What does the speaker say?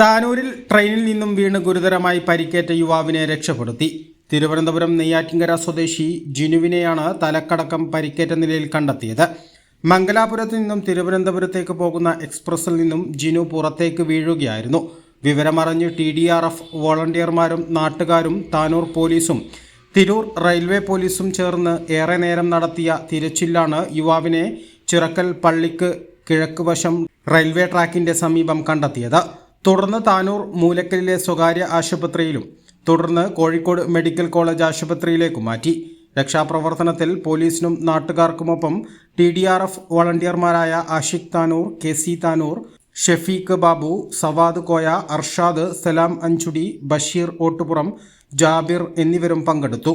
താനൂരിൽ ട്രെയിനിൽ നിന്നും വീണ് ഗുരുതരമായി പരിക്കേറ്റ യുവാവിനെ രക്ഷപ്പെടുത്തി. തിരുവനന്തപുരം നെയ്യാറ്റിങ്കര സ്വദേശി ജിനുവിനെയാണ് തലക്കടക്കം പരിക്കേറ്റ നിലയിൽ കണ്ടെത്തിയത്. മംഗലാപുരത്ത് നിന്നും തിരുവനന്തപുരത്തേക്ക് പോകുന്ന എക്സ്പ്രസിൽ നിന്നും ജിനു പുറത്തേക്ക് വീഴുകയായിരുന്നു. വിവരമറിഞ്ഞ് ടി ഡി ആർ എഫ് വോളണ്ടിയർമാരും നാട്ടുകാരും താനൂർ പോലീസും തിരൂർ റെയിൽവേ പോലീസും ചേർന്ന് ഏറെ നേരം നടത്തിയ തിരച്ചിലാണ് യുവാവിനെ ചിറക്കൽ പള്ളിക്ക് കിഴക്ക് വശം റെയിൽവേ ട്രാക്കിന്റെ സമീപം കണ്ടെത്തിയത്. തുടർന്ന് താനൂർ മൂലക്കലിലെ സ്വകാര്യ ആശുപത്രിയിലും തുടർന്ന് കോഴിക്കോട് മെഡിക്കൽ കോളേജ് ആശുപത്രിയിലേക്കും മാറ്റി. രക്ഷാപ്രവർത്തനത്തിൽ പോലീസിനും നാട്ടുകാർക്കുമൊപ്പം ടി ഡി ആർ എഫ് വോളണ്ടിയർമാരായ ആഷിഖ് താനൂർ കെ സി താനൂർ ഷെഫീഖ് ബാബു സവാദ് കോയ അർഷാദ് സലാം അഞ്ചുടി ബഷീർ ഓട്ടുപുറം ജാബിർ എന്നിവരും പങ്കെടുത്തു.